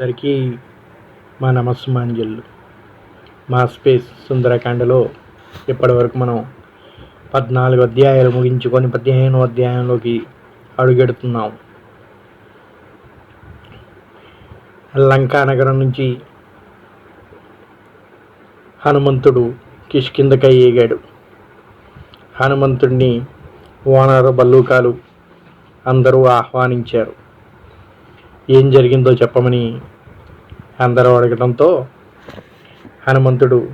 అందరికీ మా నమస్సుమాంజలు. మా స్పేస్ సుందరకాండలో ఇప్పటివరకు మనం పద్నాలుగు అధ్యాయాలు ముగించుకొని పదిహేను అధ్యాయంలోకి అడుగెడుతున్నాం. లంకా నగరం నుంచి హనుమంతుడు కిష్కిందకై ఏగాడు. హనుమంతుడిని ఓనరు బల్లూకాలు అందరూ ఆహ్వానించారు. ఏం జరిగిందో చెప్పమని అందరూ అడగడంతో హనుమంతుడు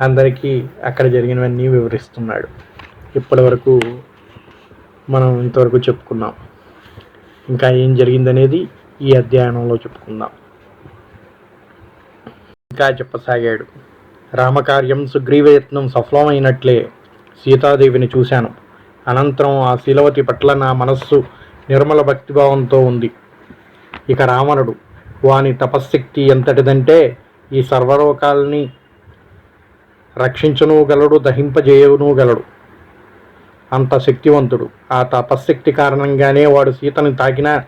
అందరికీ అక్కడ జరిగినవన్నీ వివరిస్తున్నాడు. ఇప్పటి వరకు మనం ఇంతవరకు చెప్పుకున్నాం. ఇంకా ఏం జరిగిందనేది ఈ అధ్యయనంలో చెప్పుకుందాం. ఇంకా చెప్పసాగాడు. రామకార్యం సుగ్రీవయత్నం సఫలమైనట్లే సీతాదేవిని చూశాను. అనంతరం ఆ శీలవతి పట్ల నా మనస్సు నిర్మల భక్తిభావంతో ఉంది. ఇక రావణుడు. వాని తపశ్శక్తి ఎంతటిదంటే ఈ సర్వలోకాలని రక్షించను గలడు గలడు అంత శక్తివంతుడు. ఆ తపశ్శక్తి కారణంగానే వాడు సీతని తాకినా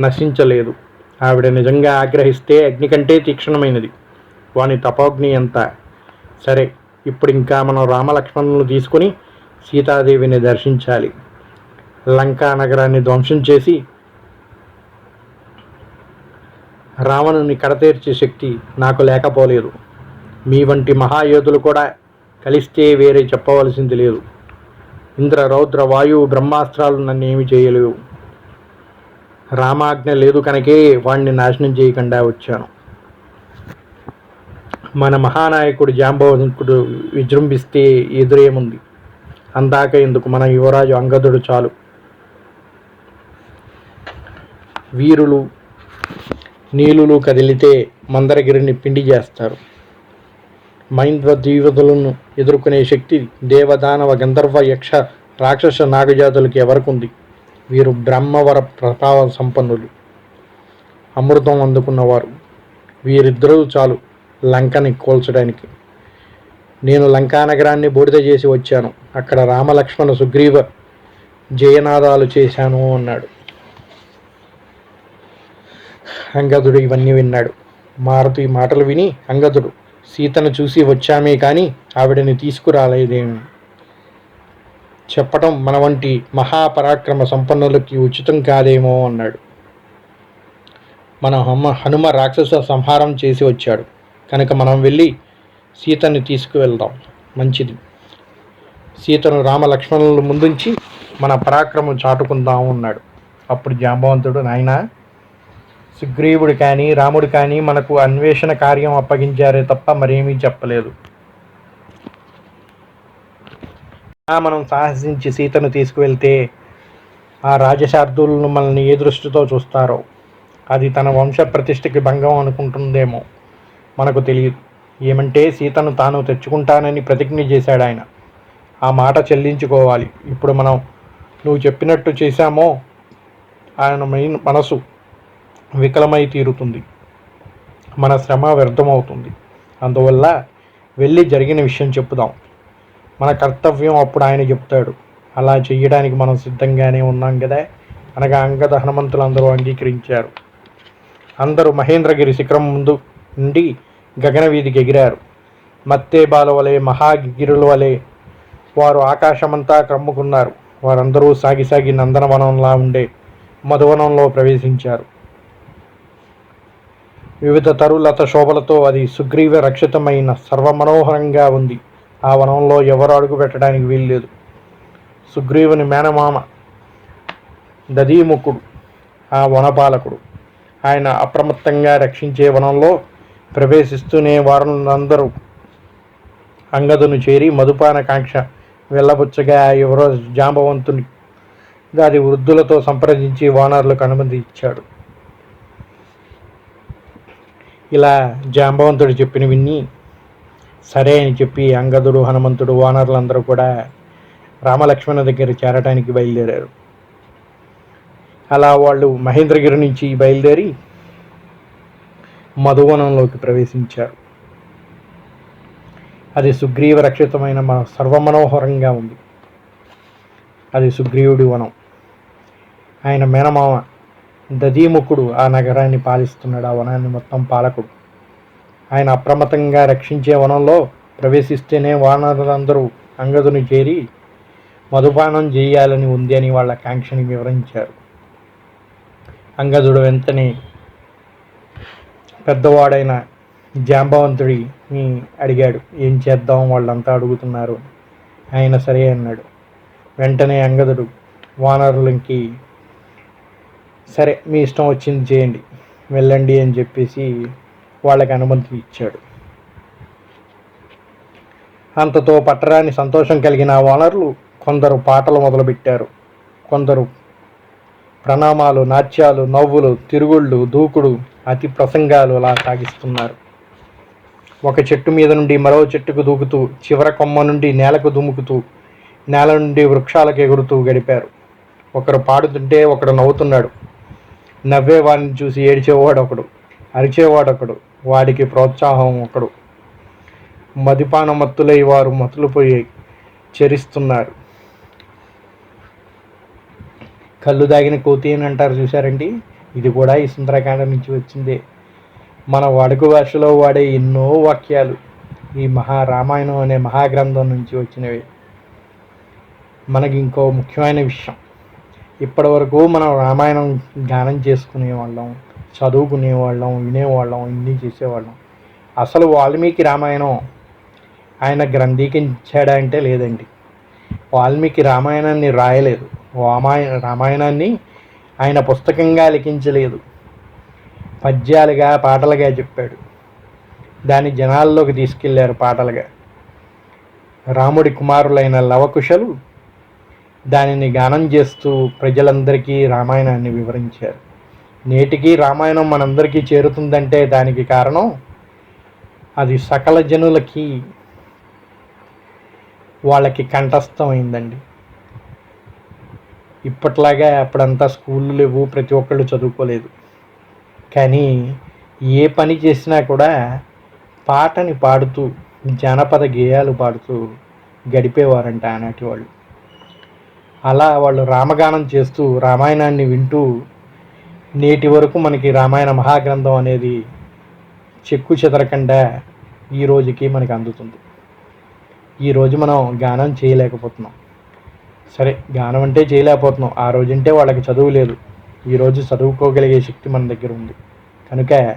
నశించలేదు. ఆవిడ నిజంగా ఆగ్రహిస్తే అగ్ని కంటే తీక్షణమైనది. వాని తపోగ్ని ఎంత? సరే ఇప్పుడు ఇంకా మనం రామలక్ష్మణులను తీసుకుని సీతాదేవిని దర్శించాలి. లంకా నగరాన్ని ధ్వంసం చేసి రావణుని కడతేర్చే శక్తి నాకు లేకపోలేదు. మీ వంటి మహాయోధులు కూడా కలిస్తే వేరే చెప్పవలసింది లేదు. ఇంద్ర రౌద్ర వాయువు బ్రహ్మాస్త్రాలు నన్ను ఏమి చేయలేవు. రామాజ్ఞ లేదు కనుకే వాణ్ణి నాశనం చేయకుండా వచ్చాను. మన మహానాయకుడు జాంబవంతుడు విజృంభిస్తే ఎదురేముంది? అందాక ఎందుకు మన యువరాజు అంగదుడు చాలు. వీరులు నీలులు కదిలితే మందరగిరిని పిండి చేస్తారు. మైంద్ర దీవతలను ఎదుర్కొనే శక్తి దేవదానవ గంధర్వ యక్ష రాక్షస నాగజాతులకి ఎవరికుంది? వీరు బ్రహ్మవర ప్రభావ సంపన్నులు. అమృతం అందుకున్నవారు. వీరిద్దరూ చాలు లంకని కోల్చడానికి. నేను లంకా నగరాన్ని బూడిద చేసి వచ్చాను. అక్కడ రామలక్ష్మణ సుగ్రీవ జయనాదాలు చేశాను అన్నాడు. అంగదుడు ఇవన్నీ విన్నాడు. మారుతు ఈ మాటలు విని అంగదుడు సీతను చూసి వచ్చామే కానీ ఆవిడని తీసుకురాలేదేమి చెప్పటం మన వంటి మహాపరాక్రమ సంపన్నులకి ఉచితం కాదేమో అన్నాడు. మన హమ హనుమ రాక్షస సంహారం చేసి వచ్చాడు. కనుక మనం వెళ్ళి సీతని తీసుకువెళ్దాం. మంచిది. సీతను రామ లక్ష్మణుల ముందుంచి మన పరాక్రమం చాటుకుందాం అన్నాడు. అప్పుడు జాంబవంతుడు నాయనా సుగ్రీవుడు కానీ రాముడు కానీ మనకు అన్వేషణ కార్యం అప్పగించారే తప్ప మరేమీ చెప్పలేదు. మనం సాహసించి సీతను తీసుకువెళ్తే ఆ రాజశార్దులను మనల్ని ఏ దృష్టితో చూస్తారో? అది తన వంశ ప్రతిష్టకి భంగం అనుకుంటుందేమో మనకు తెలియదు. ఏమంటే సీతను తాను తెచ్చుకుంటానని ప్రతిజ్ఞ చేశాడు ఆయన. ఆ మాట చెల్లించుకోవాలి. ఇప్పుడు మనం నువ్వు చెప్పినట్టు చేశామో ఆయన మెయిన్ మనసు. వికలమై తీరుతుంది. మన శ్రమ వ్యర్థమవుతుంది. అందువల్ల వెళ్ళి జరిగిన విషయం చెప్పుదాం. మన కర్తవ్యం అప్పుడు ఆయన చెప్తాడు. అలా చేయడానికి మనం సిద్ధంగానే ఉన్నాం కదా అనగా అంగద హనుమంతులు అందరూ అంగీకరించారు. అందరూ మహేంద్రగిరి శిఖరం ముందు నుండి గగనవీధికి ఎగిరారు. మత్తేబాల వలె మహాగిరుల వలె వారు ఆకాశమంతా క్రమ్ముకున్నారు. వారందరూ సాగి సాగి నందనవనంలా ఉండే మధువనంలో ప్రవేశించారు. వివిధ తరులత శోభలతో అది సుగ్రీవ రక్షితమైన సర్వమనోహరంగా ఉంది. ఆ వనంలో ఎవరు అడుగు పెట్టడానికి వీల్లేదు. సుగ్రీవుని మేనమామ దదీముఖుడు ఆ వనపాలకుడు. ఆయన అప్రమత్తంగా రక్షించే వనంలో ప్రవేశిస్తూనే వారందరూ అంగదును చేరి మధుపాన కాంక్ష వెళ్ళబుచ్చగా ఎవరో జాంబవంతుని దాని వృద్ధులతో సంప్రదించి వానరులకు అనుమతి ఇచ్చాడు ఇలా జాంబవంతుడు చెప్పిన విన్ని సరే అని చెప్పి అంగదుడు హనుమంతుడు వానరులందరూ కూడా రామలక్ష్మణ దగ్గర చేరటానికి బయలుదేరారు. అలా వాళ్ళు మహేంద్రగిరి నుంచి బయలుదేరి మధువనంలోకి ప్రవేశించారు. అది సుగ్రీవ రక్షితమైన మన సర్వమనోహరంగా ఉంది. అది సుగ్రీవుడి వనం. ఆయన మేనమామ దదీముఖుడు ఆ నగరాన్ని పాలిస్తున్నాడు ఆ వనాన్ని మొత్తం పాలకుడు. ఆయన అప్రమత్తంగా రక్షించే వనంలో ప్రవేశిస్తేనే వానరులందరూ అంగదుని చేరి మధుపానం చేయాలని ఉంది అని వాళ్ళ కాంక్షని వివరించారు. అంగదుడు వెంటనే పెద్దవాడైన జాంబవంతుడిని అడిగాడు ఏం చేద్దాం? వాళ్ళంతా అడుగుతున్నారు. ఆయన సరే అన్నాడు. వెంటనే అంగదుడు వానరులకి సరే మీ ఇష్టం వచ్చింది చేయండి. వెళ్ళండి అని చెప్పేసి వాళ్ళకి అనుమతి ఇచ్చాడు. అంతతో పట్టరాని సంతోషం కలిగిన వానరులు కొందరు పాటలు మొదలుపెట్టారు. కొందరు ప్రణామాలు నాట్యాలు నవ్వులు తిరుగుళ్ళు దూకుడు అతి ప్రసంగాలు అలా సాగిస్తున్నారు. ఒక చెట్టు మీద నుండి మరో చెట్టుకు దూకుతూ చివర కొమ్మ నుండి నేలకు దుముకుతూ నేల నుండి వృక్షాలకు ఎగురుతూ గడిపారు. ఒకరు పాడుతుంటే ఒకడు నవ్వుతున్నాడు. నవ్వే వాడిని చూసి ఏడ్చేవాడు ఒకడు అరిచేవాడు ఒకడు వాడికి ప్రోత్సాహం ఒకడు. మదిపాన మత్తులై వారు మత్తులు పోయి చెరిస్తున్నారు. కళ్ళు దాగిన కోతి అని అంటారు చూసారండి ఇది కూడా ఈ సుందరకాండ నుంచి వచ్చిందే. మన వాడుక భాషలో వాడే ఎన్నో వాక్యాలు ఈ మహా రామాయణం అనే మహాగ్రంథం నుంచి వచ్చినవి. మనకి ఇంకో ముఖ్యమైన విషయం. ఇప్పటి వరకు మనం రామాయణం గానం చేసుకునేవాళ్ళం చదువుకునేవాళ్ళం వినేవాళ్ళం ఇన్ని చేసేవాళ్ళం. అసలు వాల్మీకి రామాయణం ఆయన గ్రంథీకరించాడా అంటే లేదండి. వాల్మీకి రామాయణాన్ని రాయలేదు. రామాయణ రామాయణాన్ని ఆయన పుస్తకంగా లిఖించలేదు. పద్యాలుగా పాటలుగా చెప్పాడు. దాన్ని జనాల్లోకి తీసుకెళ్ళారు పాటలుగా. రాముడి కుమారులైన లవకుశలు దానిని గానం చేస్తూ ప్రజలందరికీ రామాయణాన్ని వివరించారు. నేటికి రామాయణం మనందరికీ చేరుతుందంటే దానికి కారణం అది సకల జనులకి వాళ్ళకి కంఠస్థమైందండి. ఇప్పట్లాగా అప్పుడంతా స్కూళ్ళు లేవు ప్రతి ఒక్కళ్ళు చదువుకోలేదు. కానీ ఏ పని చేసినా కూడా పాటని పాడుతూ జానపద గేయాలు పాడుతూ గడిపేవారంట ఆనాటి వాళ్ళు. అలా వాళ్ళు రామగానం చేస్తూ రామాయణాన్ని వింటూ నేటి వరకు మనకి రామాయణ మహాగ్రంథం అనేది చెక్కు చెదరకుండా ఈ రోజుకి మనకి అందుతుంది. ఈరోజు మనం గానం చేయలేకపోతున్నాం. సరే గానం అంటే చేయలేకపోతున్నాం. ఆ రోజంటే వాళ్ళకి చదువు లేదు. ఈరోజు చదువుకోగలిగే శక్తి మన దగ్గర ఉంది. కనుక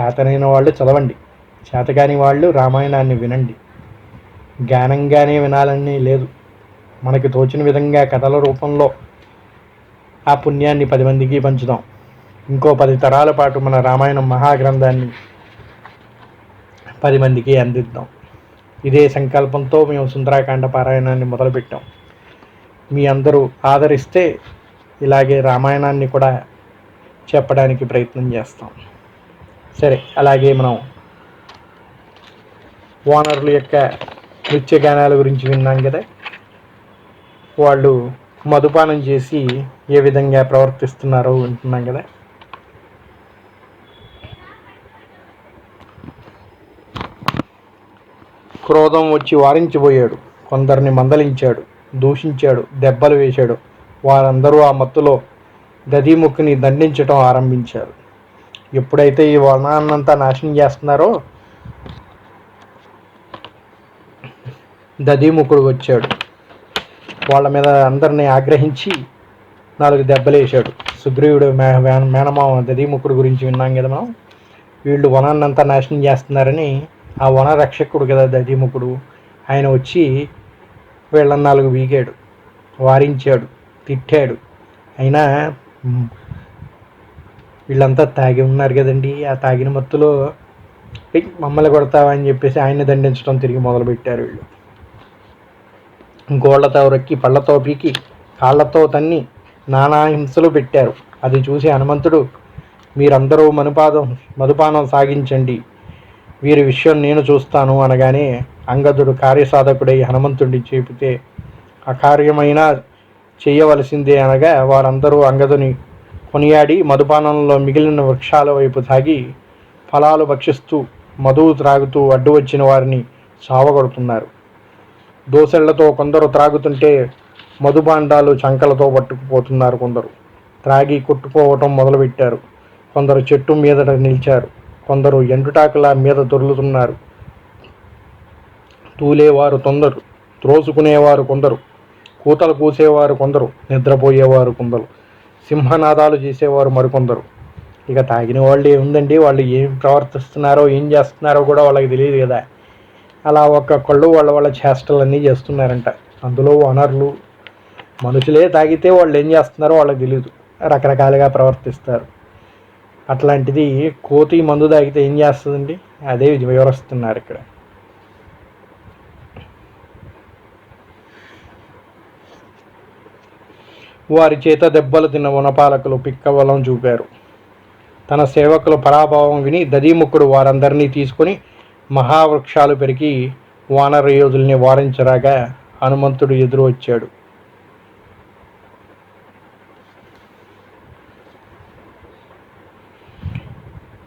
చేతనైన వాళ్ళు చదవండి. చేతకాని వాళ్ళు రామాయణాన్ని వినండి. గానంగానే వినాలని లేదు. మనకి తోచిన విధంగా కథల రూపంలో ఆ పుణ్యాన్ని పది మందికి పంచుదాం. ఇంకో పది తరాల పాటు మన రామాయణం మహాగ్రంథాన్ని పది మందికి అందిద్దాం. ఇదే సంకల్పంతో మేము సుందరాకాండ పారాయణాన్ని మొదలుపెట్టాం. మీ అందరూ ఆదరిస్తే ఇలాగే రామాయణాన్ని కూడా చెప్పడానికి ప్రయత్నం చేస్తాం. సరే అలాగే మనం ఓనర్ల యొక్క నృత్య గానాల గురించి విన్నాం కదా? వాళ్ళు మధుపానం చేసి ఏ విధంగా ప్రవర్తిస్తున్నారో వింటున్నాం కదా. క్రోధం వచ్చి వారించిపోయాడు. కొందరిని మందలించాడు దూషించాడు దెబ్బలు వేశాడు. వారందరూ ఆ మత్తులో దదీముఖిని దండించటం ఆరంభించారు. ఎప్పుడైతే ఈ వనాన్నంతా నాశనం చేస్తున్నారో దదీముఖుడు వచ్చాడు. వాళ్ళ మీద అందరినీ ఆగ్రహించి నాలుగు దెబ్బలు వేశాడు. సుగ్రీవుడు మే మే- మేనమామ దదీముఖుడు గురించి విన్నాం కదా మనం? వీళ్ళు వనాన్నంతా నాశనం చేస్తున్నారని ఆ వన రక్షకుడు కదా దదీముఖుడు ఆయన వచ్చి వీళ్ళని నాలుగు వీగాడు వారించాడు తిట్టాడు. అయినా వీళ్ళంతా తాగి ఉన్నారు కదండి. ఆ తాగిన మత్తులో మమ్మల్ని కొడతావా? అని చెప్పేసి ఆయన్ని దండించడం తిరిగి మొదలుపెట్టారు వీళ్ళు. గోళ్ళతో రొక్కి పళ్ళతో పీకి కాళ్ళతో తన్ని నానా హింసలు పెట్టారు. అది చూసి హనుమంతుడు మీరందరూ మనుపాదం మధుపానం సాగించండి. వీరి విషయం నేను చూస్తాను అనగానే అంగదుడు కార్యసాధకుడై హనుమంతుడిని చెబితే అకార్యమైన చేయవలసిందే అనగా వారందరూ అంగదుని కొనియాడి మధుపానంలో మిగిలిన వృక్షాల వైపు సాగి ఫలాలు భక్షిస్తూ మధువు త్రాగుతూ అడ్డు వచ్చిన వారిని సావగొడుతున్నారు. దోసెళ్ళతో కొందరు త్రాగుతుంటే మధుబాండాలు చంకలతో పట్టుకుపోతున్నారు కొందరు. త్రాగి కొట్టుకోవటం మొదలుపెట్టారు. కొందరు చెట్టు మీద నిలిచారు. కొందరు ఎండుటాకుల మీద దొర్లుతున్నారు. తూలేవారు తొందరు. త్రోసుకునేవారు కొందరు. కూతలు కూసేవారు కొందరు. నిద్రపోయేవారు కొందరు. సింహనాదాలు చేసేవారు మరికొందరు. ఇక తాగిన వాళ్ళు ఏముందండి వాళ్ళు ఏం ప్రవర్తిస్తున్నారో ఏం చేస్తున్నారో కూడా వాళ్ళకి తెలియదు కదా. అలా ఒక్కొక్కళ్ళు వాళ్ళ వాళ్ళ చేష్టలన్నీ చేస్తున్నారంట. అందులో వనరులు మనుషులే తాగితే వాళ్ళు ఏం చేస్తున్నారో వాళ్ళకి తెలియదు రకరకాలుగా ప్రవర్తిస్తారు. అట్లాంటిది కోతి మందు తాగితే ఏం చేస్తుందండి? అదే వివరిస్తున్నారు ఇక్కడ. వారి చేత దెబ్బలు తిన్న వనపాలకులు పిక్కవలం చూపారు. తన సేవకుల పరాభావం విని దదీముఖుడు వారందరినీ తీసుకొని మహావృక్షాలు పెరిగి వానర యోధుల్ని వారించరాగా హనుమంతుడు ఎదురు వచ్చాడు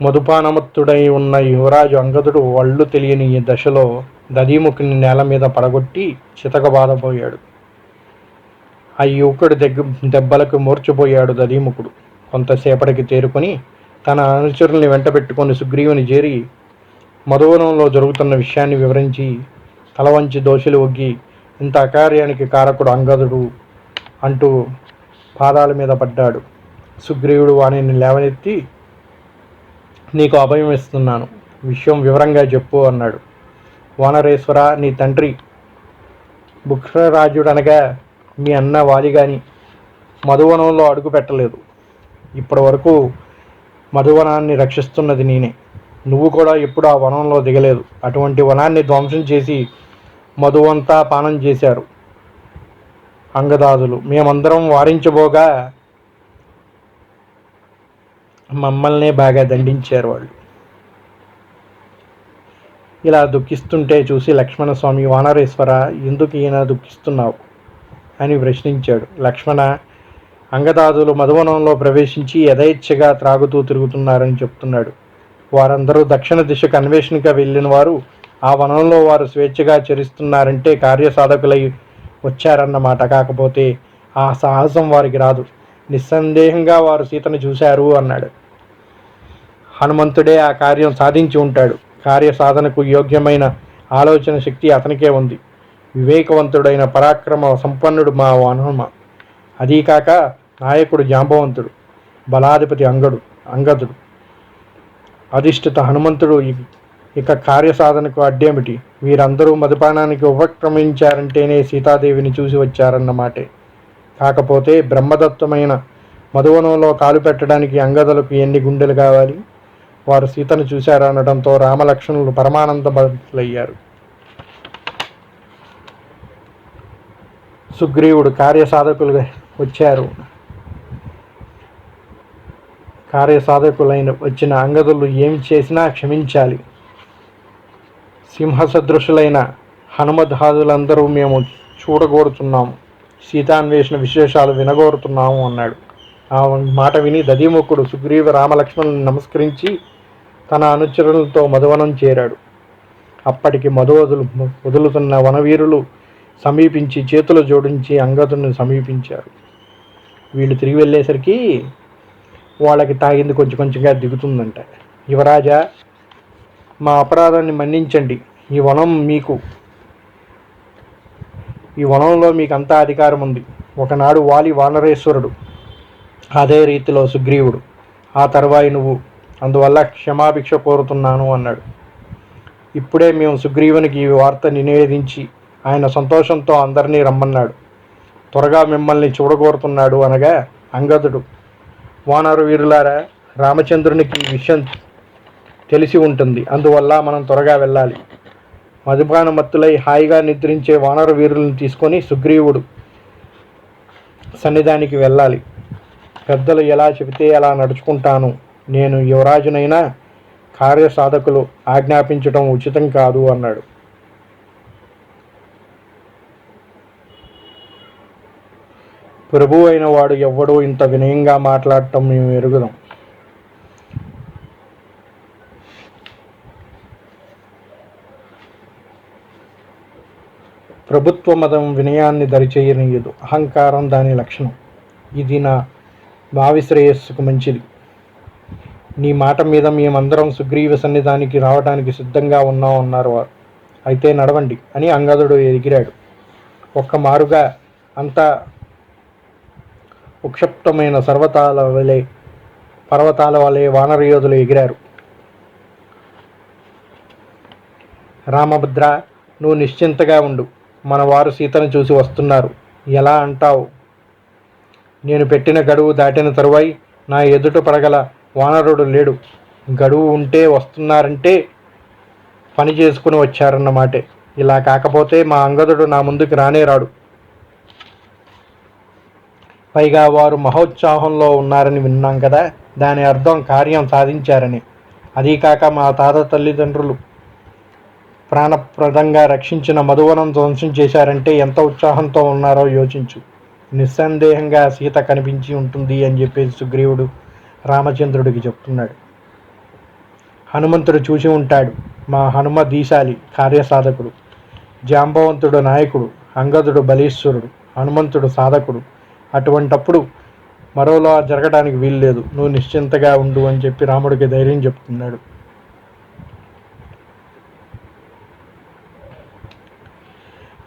మధుపానమత్తుడై ఉన్న యువరాజు అంగదుడు వళ్ళు తెలియని ఈ దశలో దదీముఖిని నేల మీద పడగొట్టి చితకబాదపోయాడు ఆ యువకుడి దగ్గ దెబ్బలకు మూర్చిపోయాడు దదీముఖుడు కొంతసేపటికి తేరుకొని తన అనుచరుల్ని వెంటబెట్టుకొని సుగ్రీవుని చేరి మధువనంలో జరుగుతున్న విషయాన్ని వివరించి తలవంచి దోషులు ఒగ్గి ఇంత అకార్యానికి కారకుడు అంగదుడు అంటూ పాదాల మీద పడ్డాడు. సుగ్రీవుడు వాణిని లేవనెత్తి నీకు అభయం ఇస్తున్నాను. విషయం వివరంగా చెప్పు అన్నాడు. వానరేశ్వర నీ తండ్రి బుక్షరాజుడు అనగా మీ అన్న వాలి కానీ మధువనంలో అడుగు పెట్టలేదు. ఇప్పటి వరకు మధువనాన్ని రక్షిస్తున్నది నేనే. నువ్వు కూడా ఎప్పుడు ఆ వనంలో దిగలేదు. అటువంటి వనాన్ని ధ్వంసం చేసి మధువంతా పానం చేశారు అంగదాదులు. మేమందరం వారించబోగా మమ్మల్నే బాగా దండించారు వాళ్ళు. ఇలా దుఃఖిస్తుంటే చూసి లక్ష్మణస్వామి వానరేశ్వర ఎందుకు ఈయన దుఃఖిస్తున్నావు? అని ప్రశ్నించాడు. లక్ష్మణ అంగదాదులు మధువనంలో ప్రవేశించి యథేచ్ఛగా త్రాగుతూ తిరుగుతున్నారని చెప్తున్నాడు. వారందరూ దక్షిణ దిశకు అన్వేషణగా వెళ్ళిన వారు ఆ వనంలో వారు స్వేచ్ఛగా చరిస్తున్నారంటే కార్యసాధకులై వచ్చారన్నమాట. కాకపోతే ఆ సాహసం వారికి రాదు. నిస్సందేహంగా వారు సీతను చూశారు అన్నాడు. హనుమంతుడే ఆ కార్యం సాధించి ఉంటాడు. కార్య సాధనకు యోగ్యమైన ఆలోచన శక్తి అతనికే ఉంది. వివేకవంతుడైన పరాక్రమ సంపన్నుడు మా హనుమ అదీ కాక నాయకుడు జాంబవంతుడు బలాధిపతి అంగడు అంగదుడు. అధిష్ఠిత హనుమంతుడు ఇక కార్యసాధనకు అడ్డేమిటి? వీరందరూ మధుపానానికి ఉపక్రమించారంటేనే సీతాదేవిని చూసి వచ్చారన్నమాటే కాకపోతే బ్రహ్మదత్తమైన మధువనంలో కాలు పెట్టడానికి అంగదలకు ఎన్ని గుండెలు కావాలి? వారు సీతను చూశారనడంతో రామలక్ష్మణులు పరమానంద బలయ్యారు సుగ్రీవుడు కార్యసాధకులుగా వచ్చారు. కార్యసాధకులైన వచ్చిన అంగదులు ఏమి చేసినా క్షమించాలి. సింహసదృశులైన హనుమధాదులందరూ మేము చూడగోరుతున్నాము. సీతాన్వేషణ విశేషాలు వినగోరుతున్నాము అన్నాడు. ఆ మాట విని దధిముఖుడు సుగ్రీవ రామలక్ష్మణుని నమస్కరించి తన అనుచరులతో మధువనం చేరాడు. అప్పటికి మధు వదులు వదులుతున్న వనవీరులు సమీపించి చేతులు జోడించి అంగదుని సమీపించారు. వీళ్ళు తిరిగి వెళ్ళేసరికి వాళ్ళకి తాగింది కొంచెం కొంచెంగా దిగుతుందంట. యువరాజా మా అపరాధాన్ని మన్నించండి. ఈ వనం మీకు ఈ వనంలో మీకు అంతా అధికారం ఉంది ఒకనాడు వాలి వానరేశ్వరుడు అదే రీతిలో సుగ్రీవుడు. ఆ తర్వాయి నువ్వు అందువల్ల క్షమాభిక్ష కోరుతున్నాను అన్నాడు. ఇప్పుడే మేము సుగ్రీవునికి ఈ వార్త నివేదించి ఆయన సంతోషంతో అందరినీ రమ్మన్నాడు. త్వరగా మిమ్మల్ని చూడగోరుతున్నాడు అనగా అంగదుడు. వానరు వీరులారా రామచంద్రునికి ఈ విషయం తెలిసి ఉంటుంది. అందువల్ల మనం త్వరగా వెళ్ళాలి. మధుపాన మత్తులై హాయిగా నిద్రించే వానర వీరులను తీసుకొని సుగ్రీవుడు సన్నిధానికి వెళ్ళాలి. పెద్దలు ఎలా చెబితే అలా నడుచుకుంటాను. నేను యువరాజునైనా కార్యసాధకులు ఆజ్ఞాపించడం ఉచితం కాదు అన్నాడు. ప్రభు అయిన వాడు ఎవ్వడూ ఇంత వినయంగా మాట్లాడటం మేము ఎరుగుదాం ప్రభుత్వ మతం వినయాన్ని దరిచేయనీయదు. అహంకారం దాని లక్షణం. ఇది నా భావి శ్రేయస్సుకు మంచిది. నీ మాట మీద మేమందరం సుగ్రీవ సన్నిధానికి రావడానికి సిద్ధంగా ఉన్నాం అన్నారు వారు. అయితే నడవండి అని అంగదుడు ఎగిరాడు. ఒక్క మారుగా అంతా ఉక్షిప్తమైన సర్వతాల వలె పర్వతాల వలె వానర యోధులు ఎగిరారు. రామభద్ర నువ్వు నిశ్చింతగా ఉండు. మన వారు సీతను చూసి వస్తున్నారు. ఎలా అంటావు? నేను పెట్టిన గడువు దాటిన తరువాయి నా ఎదుట పడగల వానరుడు లేడు. గడువు ఉంటే వస్తున్నారంటే పని చేసుకుని వచ్చారన్నమాటే. ఇలా కాకపోతే మా అంగదుడు నా ముందుకు రానే రాడు. పైగా వారు మహోత్సాహంలో ఉన్నారని విన్నాం కదా దాని అర్థం కార్యం సాధించారని. అదీ కాక మా తాత తల్లిదండ్రులు ప్రాణప్రదంగా రక్షించిన మధువనం ధ్వంసం చేశారంటే ఎంత ఉత్సాహంతో ఉన్నారో యోచించు. నిస్సందేహంగా సీత కనిపించి ఉంటుంది అని చెప్పేసి సుగ్రీవుడు రామచంద్రుడికి చెప్తున్నాడు. హనుమంతుడు చూసి ఉంటాడు మా హనుమ దీశాలి కార్యసాధకుడు జాంబవంతుడు నాయకుడు అంగదుడు బలీశ్వరుడు హనుమంతుడు సాధకుడు అటువంటప్పుడు మరోలా జరగడానికి వీల్లేదు. నువ్వు నిశ్చింతగా ఉండు అని చెప్పి రాముడికి ధైర్యం చెప్తున్నాడు.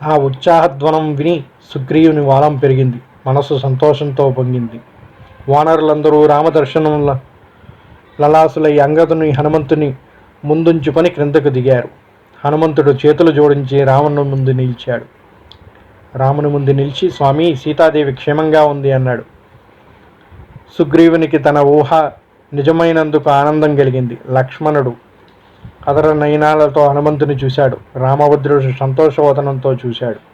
ఆ ఉత్సాహధ్వనం విని సుగ్రీవుని వారం పెరిగింది. మనసు సంతోషంతో పొంగింది. వానరులందరూ రామదర్శనం లలాసులై అంగదుని హనుమంతుని ముందుంచుకొని క్రిందకు దిగారు. హనుమంతుడు చేతులు జోడించి రావణుని ముందు నిలిచాడు. రాముని ముందు నిలిచి స్వామి సీతాదేవి క్షేమంగా ఉంది అన్నాడు. సుగ్రీవునికి తన ఊహ నిజమైనందుకు ఆనందం కలిగింది. లక్ష్మణుడు అదర నయనాలతో హనుమంతుని చూశాడు. రామభద్రుడు సంతోషవదనంతో చూశాడు.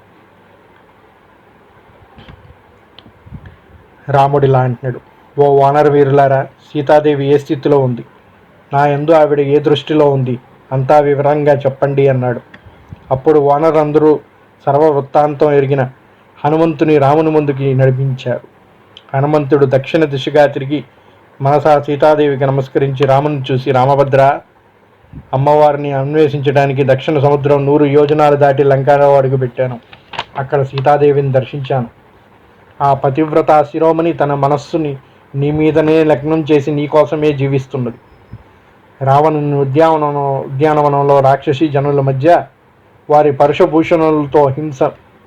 రాముడిలా అంటున్నాడు ఓ వానర వీరులారా సీతాదేవి ఏ స్థితిలో ఉంది? నా ఎందు ఆవిడ ఏ దృష్టిలో ఉంది? అంతా వివరంగా చెప్పండి అన్నాడు. అప్పుడు వానరందరూ సర్వ వృత్తాంతం ఎరిగిన హనుమంతుని రాముని ముందుకి నడిపించారు. హనుమంతుడు దక్షిణ దిశగా తిరిగి మనసా సీతాదేవికి నమస్కరించి రాముని చూసి రామభద్ర అమ్మవారిని అన్వేషించడానికి దక్షిణ సముద్రం నూరు యోజనాలు దాటి లంకాలో అడుగుపెట్టాను అక్కడ సీతాదేవిని దర్శించాను. ఆ పతివ్రత శిరోమణి తన మనస్సుని నీ మీదనే లగ్నం చేసి నీ కోసమే జీవిస్తున్నది. రావణుని ఉద్యానవనం ఉద్యానవనంలో రాక్షసి జనుల మధ్య వారి పరుషభూషణలతో హింస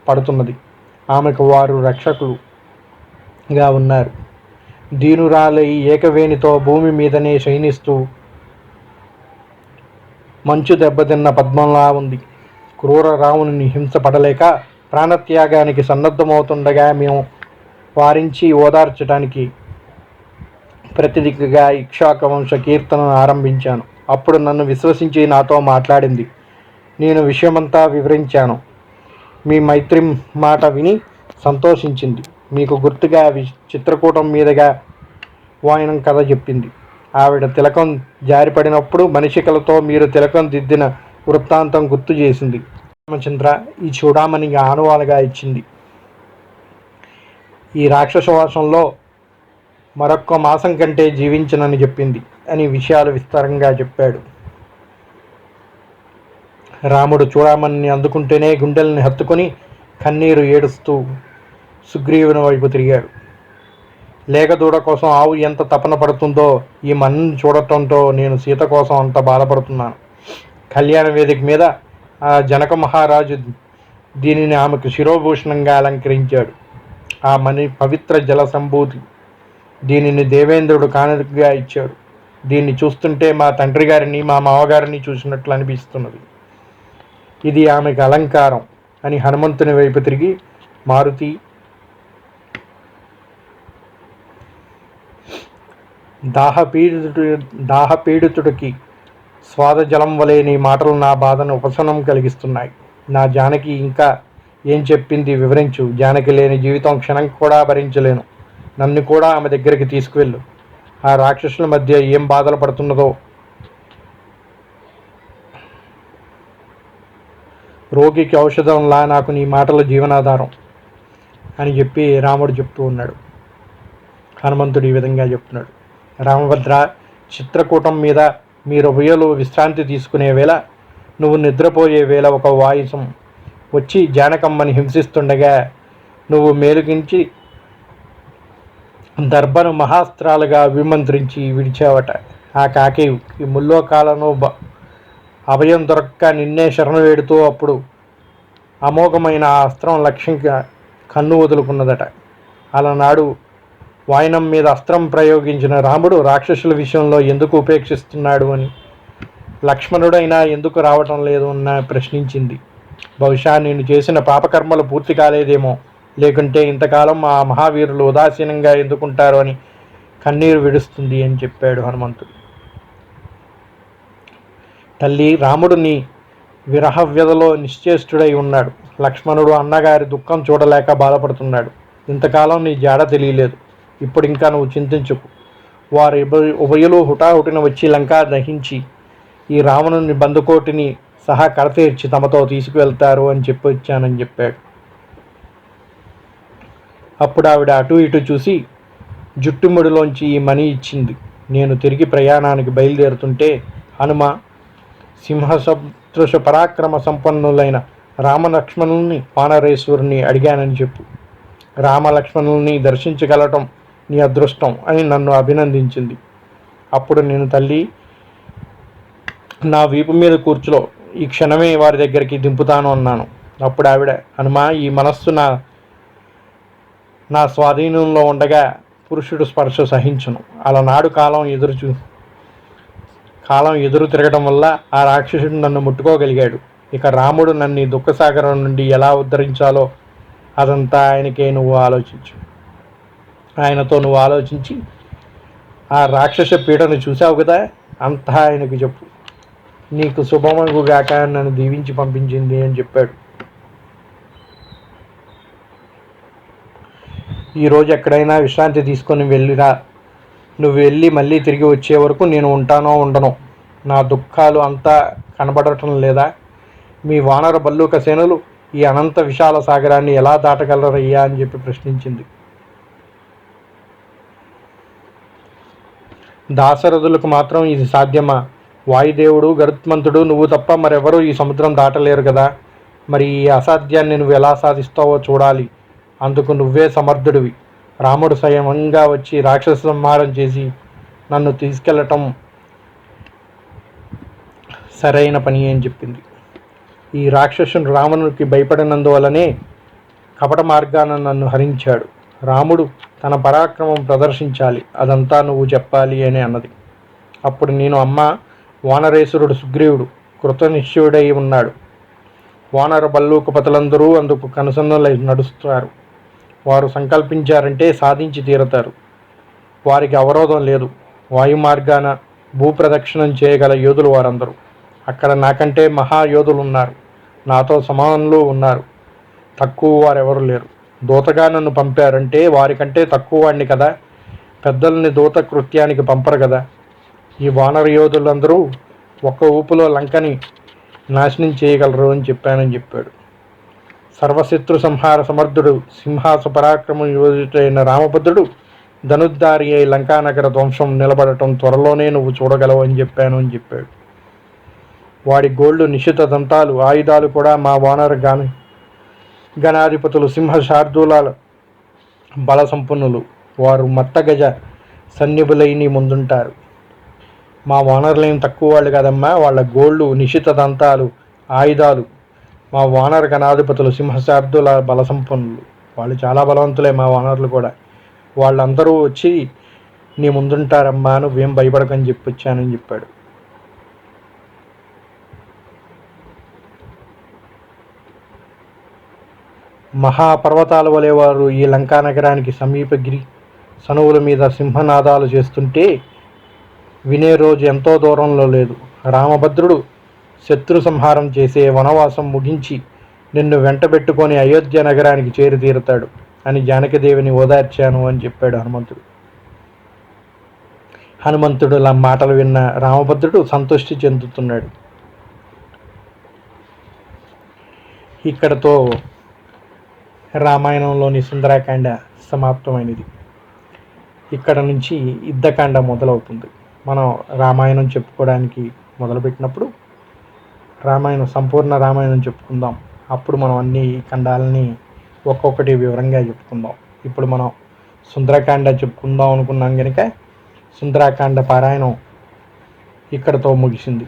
పడుతున్నది. ఆమెకు వారు రక్షకులుగా ఉన్నారు. దీనురాలై ఏకవేణితో భూమి మీదనే శయనిస్తూ మంచు దెబ్బతిన్న పద్మంలా ఉంది. క్రూర రావుని హింసపడలేక ప్రాణత్యాగానికి సన్నద్ధమవుతుండగా మేము వారించి ఓదార్చడానికి ప్రతిదిక్కుగా ఇక్షాక వంశ కీర్తనను ఆరంభించాను. అప్పుడు నన్ను విశ్వసించి నాతో మాట్లాడింది. నేను విషయమంతా వివరించాను. మీ మైత్రి మాట విని సంతోషించింది. మీకు గుర్తుగా చిత్రకూటం మీదుగా వాయనం కథ చెప్పింది. ఆవిడ తిలకం జారిపడినప్పుడు మనిషికలతో మీరు తిలకం దిద్దిన వృత్తాంతం గుర్తు చేసింది. రామచంద్ర ఈ చూడామణి ఆనవాలుగా ఇచ్చింది. ఈ రాక్షసవాసంలో మరొక్క మాసం కంటే జీవించనని చెప్పింది అని విషయాలు విస్తారంగా చెప్పాడు. రాముడు చూడమని అందుకుంటేనే గుండెల్ని హత్తుకొని కన్నీరు ఏడుస్తూ సుగ్రీవుని వైపు తిరిగాడు. లేగదూడ కోసం ఆవు ఎంత తపన పడుతుందో ఈ మన్ను చూడటంతో నేను సీత కోసం అంత బాధపడుతున్నాను. కళ్యాణ వేదిక మీద ఆ జనక మహారాజు దీనిని ఆమెకు శిరోభూషణంగా అలంకరించాడు. ఆ మణి పవిత్ర జల సంభూతి దీనిని దేవేంద్రుడు కానుకగా ఇచ్చాడు. దీన్ని చూస్తుంటే మా తండ్రి గారిని మా మామగారిని చూసినట్లు అనిపిస్తున్నది. ఇది ఆమెకు అలంకారం అని హనుమంతుని వైపు తిరిగి మారుతి దాహపీడితుడు దాహపీడితుడికి స్వాదజలం వలె నీ మాటలు నా బాధను ఉపశమనం కలిగిస్తున్నాయి. నా జానకి ఇంకా ఏం చెప్పింది వివరించు. జానకి లేని జీవితం క్షణం కూడా భరించలేను. నన్ను కూడా ఆమె దగ్గరికి తీసుకువెళ్ళు. ఆ రాక్షసుల మధ్య ఏం బాధలు పడుతున్నదో రోగికి ఔషధంలా నాకు నీ మాటల జీవనాధారం అని చెప్పి రాముడు చెప్తూ ఉన్నాడు. హనుమంతుడు ఈ విధంగా చెప్తున్నాడు. రామభద్ర చిత్రకూటం మీద మీరు ఉయ్యలు విశ్రాంతి తీసుకునే వేళ నువ్వు నిద్రపోయే వేళ ఒక వాయుసం వచ్చి జానకమ్మని హింసిస్తుండగా నువ్వు మేలుగించి దర్భను మహాస్త్రాలుగా అభిమంత్రించి విడిచావట. ఆ కాకి ఈ ముల్లోకాలను బ అభయం దొరక్క నిన్నే శరణు వేడుతూ అప్పుడు అమోఘమైన ఆ అస్త్రం లక్ష్యంగా కన్ను వదులుకున్నదట. అలనాడు వాయనం మీద అస్త్రం ప్రయోగించిన రాముడు రాక్షసుల విషయంలో ఎందుకు ఉపేక్షిస్తున్నాడు అని లక్ష్మణుడైనా ఎందుకు రావటం లేదు అన్న ప్రశ్నించింది. బహుశా నేను చేసిన పాపకర్మలు పూర్తి కాలేదేమో. లేకుంటే ఇంతకాలం ఆ మహావీరులు ఉదాసీనంగా ఎందుకుంటారు అని కన్నీరు విడుస్తుంది అని చెప్పాడు హనుమంతుడు. తల్లి రాముడిని విరహ వ్యధలో నిశ్చేష్టుడై ఉన్నాడు. లక్ష్మణుడు అన్నగారి దుఃఖం చూడలేక బాధపడుతున్నాడు. ఇంతకాలం నీ జాడ తెలియలేదు. ఇప్పుడు ఇంకా నువ్వు చింతించుకు. వారు ఉభయులు హుటాహుటిన వచ్చి లంకా దహించి ఈ రావణుని బందుకోటిని సహా కడతీర్చి తమతో తీసుకువెళ్తారు అని చెప్పి వచ్చానని చెప్పాడు. అప్పుడు ఆవిడ అటు ఇటు చూసి జుట్టుముడిలోంచి ఈ మనీ ఇచ్చింది. నేను తిరిగి ప్రయాణానికి బయలుదేరుతుంటే హనుమ సింహసదృశ పరాక్రమ సంపన్నులైన రామలక్ష్మణుల్ని వానరేశ్వరుని అడిగానని చెప్పు. రామలక్ష్మణుల్ని దర్శించగలటం నీ అదృష్టం అని నన్ను అభినందించింది. అప్పుడు నేను తల్లి నా వీపు మీద కూర్చులో ఈ క్షణమే వారి దగ్గరికి దింపుతాను అన్నాను. అప్పుడు ఆవిడ హనుమా ఈ మనస్సు నా నా స్వాధీనంలో ఉండగా పురుషుడు స్పర్శ సహించును. అలనాడు కాలం ఎదురు చూ కాలం ఎదురు తిరగడం వల్ల ఆ రాక్షసుడు నన్ను ముట్టుకోగలిగాడు. ఇక రాముడు నన్ను దుఃఖసాగరం నుండి ఎలా ఉద్ధరించాలో అదంతా ఆయనకే నువ్వు ఆలోచించు. ఆయనతో నువ్వు ఆలోచించి ఆ రాక్షస పీడను చూసావు కదా అంతా ఆయనకు చెప్పు. నీకు శుభమగుగాక నన్ను దీవించి పంపించింది అని చెప్పాడు. ఈరోజు ఎక్కడైనా విశ్రాంతి తీసుకొని వెళ్ళిరా. నువ్వు వెళ్ళి మళ్ళీ తిరిగి వచ్చే వరకు నేను ఉంటానో ఉండను నా దుఃఖాలు అంతా కనబడటం లేదా? మీ వానర బల్లూక సేనలు ఈ అనంత విశాల సాగరాన్ని ఎలా దాటగలరయ్యా అని చెప్పి ప్రశ్నించింది. దాశరథులకు మాత్రం ఇది సాధ్యమా? వాయుదేవుడు గరుత్మంతుడు నువ్వు తప్ప మరెవరూ ఈ సముద్రం దాటలేరు కదా? మరి ఈ అసాధ్యాన్ని నువ్వు ఎలా సాధిస్తావో చూడాలి. అందుకు నువ్వే సమర్థుడివి. రాముడు స్వయంగా వచ్చి రాక్షస సంహారం చేసి నన్ను తీసుకెళ్ళటం సరైన పని అని చెప్పింది. ఈ రాక్షసుడు రావణుడికి భయపడినందువలనే కపట మార్గాన నన్ను హరించాడు. రాముడు తన పరాక్రమం ప్రదర్శించాలి అదంతా నువ్వు చెప్పాలి అని అన్నది. అప్పుడు నేను అమ్మ వానరేశ్వరుడు సుగ్రీవుడు కృతనిశ్చయుడై ఉన్నాడు. వానర బల్లూకపతులందరూ అందుకు కనుసన్నలై నడుస్తారు. వారు సంకల్పించారంటే సాధించి తీరతారు. వారికి అవరోధం లేదు. వాయు మార్గాన భూప్రదక్షిణం చేయగల యోధులు వారందరూ. అక్కడ నాకంటే మహాయోధులు ఉన్నారు నాతో సమానంలో ఉన్నారు. తక్కువ వారెవరు లేరు. దూతగా నన్ను పంపారంటే వారికంటే తక్కువ వాడిని కదా. పెద్దల్ని దూత కృత్యానికి పంపరు కదా. ఈ వానర యోధులందరూ ఒక్క ఊపులో లంకని నాశనం చేయగలరు అని చెప్పానని చెప్పాడు. సర్వశత్రు సంహార సమర్థుడు సింహాస పరాక్రమం యోధుడైన రామభద్రుడు ధనుద్ధారి అయి లంకానగర ధ్వంసం నిలబడటం త్వరలోనే నువ్వు చూడగలవు అని చెప్పాను అని చెప్పాడు. వాడి గోల్డ్ నిశిత దంతాలు ఆయుధాలు కూడా మా వానర గాని గణాధిపతులు సింహ శార్దూలాల బల సంపన్నులు వారు మత్తగజ సన్నిభులైని ముందుంటారు. మా వానరులేం తక్కువ వాళ్ళు కదమ్మా. వాళ్ళ గోళ్ళు నిశిత దంతాలు ఆయుధాలు మా వానర్ గణాధిపతులు సింహశార్థుల బలసంపన్నులు. వాళ్ళు చాలా బలవంతులే మా వానరులు కూడా. వాళ్ళందరూ వచ్చి నీ ముందుంటారమ్మా నువ్వేం భయపడకని చెప్పి వచ్చానని చెప్పాడు. మహాపర్వతాల వలె వారు ఈ లంకా నగరానికి సమీపగిరి సనువుల మీద సింహనాదాలు చేస్తుంటే వినే రోజు ఎంతో దూరంలో లేదు. రామభద్రుడు శత్రు సంహారం చేసే వనవాసం ముగించి నిన్ను వెంటబెట్టుకొని అయోధ్య నగరానికి చేరుతీరుతాడు అని జానకదేవిని ఓదార్చాను అని చెప్పాడు హనుమంతుడు. హనుమంతుడు మాటలు విన్న రామభద్రుడు సంతృష్టి చెందుతున్నాడు. ఇక్కడతో రామాయణంలోని సుందరాకాండ సమాప్తమైనది. ఇక్కడ నుంచి యుద్ధకాండ మొదలవుతుంది. మనం రామాయణం చెప్పుకోవడానికి మొదలుపెట్టినప్పుడు రామాయణం సంపూర్ణ రామాయణం చెప్పుకుందాం. అప్పుడు మనం అన్ని ఖండాలని ఒక్కొక్కటి వివరంగా చెప్పుకుందాం. ఇప్పుడు మనం సుందరకాండ చెప్పుకుందాం అనుకున్నాం కనుక సుందరకాండ పారాయణం ఇక్కడతో ముగిసింది.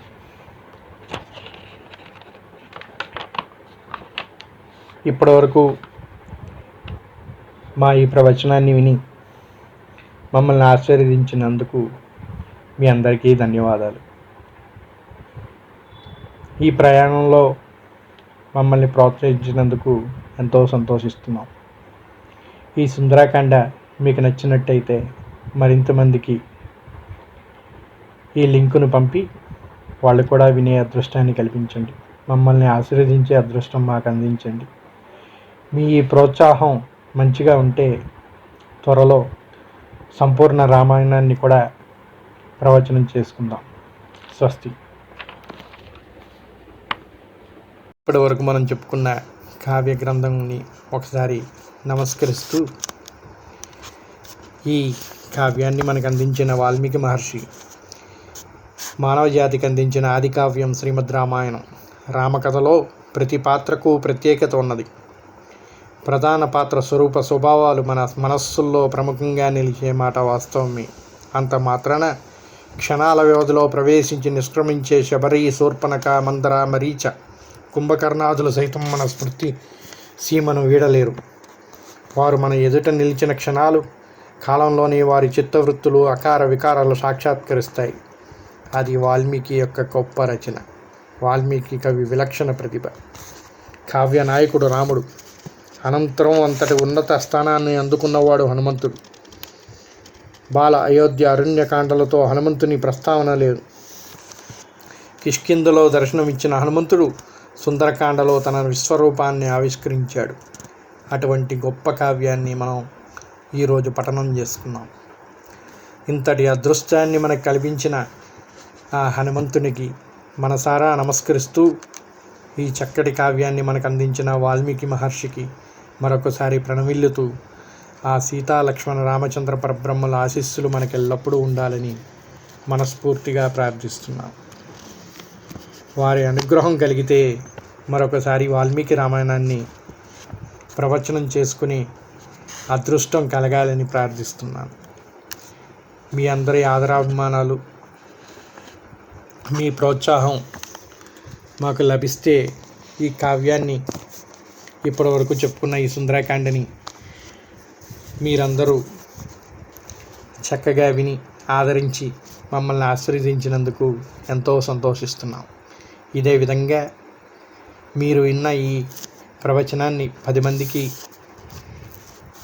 ఇప్పటివరకు మా ఈ ప్రవచనాన్ని విని మమ్మల్ని ఆశీర్వదించినందుకు మీ అందరికీ ధన్యవాదాలు. ఈ ప్రయాణంలో మమ్మల్ని ప్రోత్సహించినందుకు ఎంతో సంతోషిస్తున్నాం. ఈ సుందరాకాండ మీకు నచ్చినట్టయితే మరింతమందికి ఈ లింకును పంపి వాళ్ళు కూడా వినే అదృష్టాన్ని కల్పించండి. మమ్మల్ని ఆశీర్వదించే అదృష్టం మాకు అందించండి. మీ ఈ ప్రోత్సాహం మంచిగా ఉంటే త్వరలో సంపూర్ణ రామాయణాన్ని కూడా ప్రవచనం చేసుకుందాం. స్వస్తి. ఇప్పటి వరకు మనం చెప్పుకున్న కావ్య గ్రంథంని ఒకసారి నమస్కరిస్తూ ఈ కావ్యాన్ని మనకు అందించిన వాల్మీకి మహర్షి మానవ జాతికి అందించిన ఆది కావ్యం శ్రీమద్ రామాయణం రామకథలో ప్రతి పాత్రకు ప్రత్యేకత ఉన్నది. ప్రధాన పాత్ర స్వరూప స్వభావాలు మన మనస్సుల్లో ప్రముఖంగా నిలిచే మాట వాస్తవమే. అంత మాత్రాన క్షణాల వ్యవధిలో ప్రవేశించి నిష్క్రమించే శబరి శూర్పణక మందర మరీచ కుంభకర్ణాదులు సైతం మన స్మృతి సీమను వీడలేరు. వారు మన ఎదుట నిలిచిన క్షణాలు కాలంలోనే వారి చిత్తవృత్తులు అకార వికారాలు సాక్షాత్కరిస్తాయి. అది వాల్మీకి యొక్క గొప్ప రచన. వాల్మీకి కవి విలక్షణ ప్రతిభ. కావ్య నాయకుడు రాముడు. అనంతరం అంతటి ఉన్నత స్థానాన్ని అందుకున్నవాడు హనుమంతుడు. బాల అయోధ్య అరణ్యకాండలతో హనుమంతుని ప్రస్తావన లేదు. కిష్కిందలో దర్శనమిచ్చిన హనుమంతుడు సుందరకాండలో తన విశ్వరూపాన్ని ఆవిష్కరించాడు. అటువంటి గొప్ప కావ్యాన్ని మనం ఈరోజు పఠనం చేసుకున్నాం. ఇంతటి అదృష్టాన్ని మనకు కల్పించిన ఆ హనుమంతునికి మనసారా నమస్కరిస్తూ ఈ చక్కటి కావ్యాన్ని మనకు అందించిన వాల్మీకి మహర్షికి మరొకసారి ప్రణమిల్లుతూ ఆ సీతా లక్ష్మణ రామచంద్ర పరబ్రహ్మల ఆశీస్సులు మనకెల్లప్పుడూ ఉండాలని మనస్ఫూర్తిగా ప్రార్థిస్తున్నాం. వారి అనుగ్రహం కలిగితే మరొకసారి వాల్మీకి రామాయణాన్ని ప్రవచనం చేసుకుని అదృష్టం కలగాలని ప్రార్థిస్తున్నాను. మీ అందరి ఆదరాభిమానాలు మీ ప్రోత్సాహం మాకు లభిస్తే ఈ కావ్యాన్ని ఇప్పటివరకు చెప్పుకున్న ఈ సుందరకాండని మీరందరూ చక్కగా విని ఆదరించి మమ్మల్ని ఆశీర్వదించినందుకు ఎంతో సంతోషిస్తున్నాం. ఇదే విధంగా మీరు విన్న ఈ ప్రవచనాన్ని పది మందికి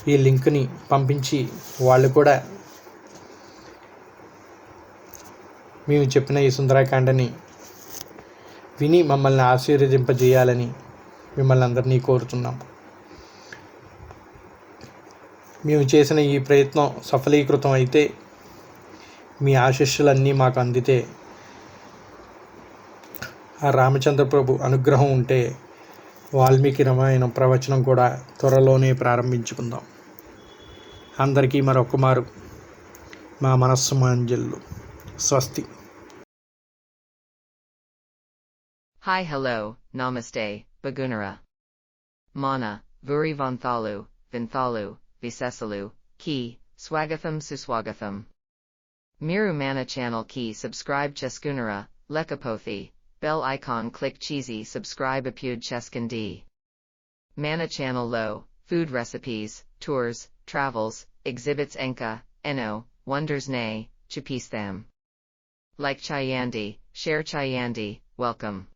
ఈ లింక్ని పంపించి వాళ్ళు కూడా మేము చెప్పిన ఈ సుందరకాండని విని మమ్మల్ని ఆశీర్వదింపజేయాలని మిమ్మల్ని అందరినీ కోరుతున్నాం. మేము చేసిన ఈ ప్రయత్నం సఫలీకృతం అయితే మీ ఆశీస్సులన్నీ మాకు అందితే ఆ రామచంద్ర ప్రభు అనుగ్రహం ఉంటే వాల్మీకి రామాయణం ప్రవచనం కూడా త్వరలోనే ప్రారంభించుకుందాం. అందరికీ మరొకమారు మా మనస్సు మాంజల్లు స్వస్తి. హాయ్ హలో నమస్తే బగునరా మాన వురి వంతాలు వింతాలు విససలు కీ స్వాగతం సుస్వాగతం మీరు మన ఛానల్కి సబ్స్క్రైబ్ చేసుకునరా లేకపోతే bell icon click cheesy subscribe apud Cheskandi. Mana channel low, food recipes, tours, travels, exhibits enka, eno, wonders nay, chapistham. Like Chayandi, share Chayandi, welcome.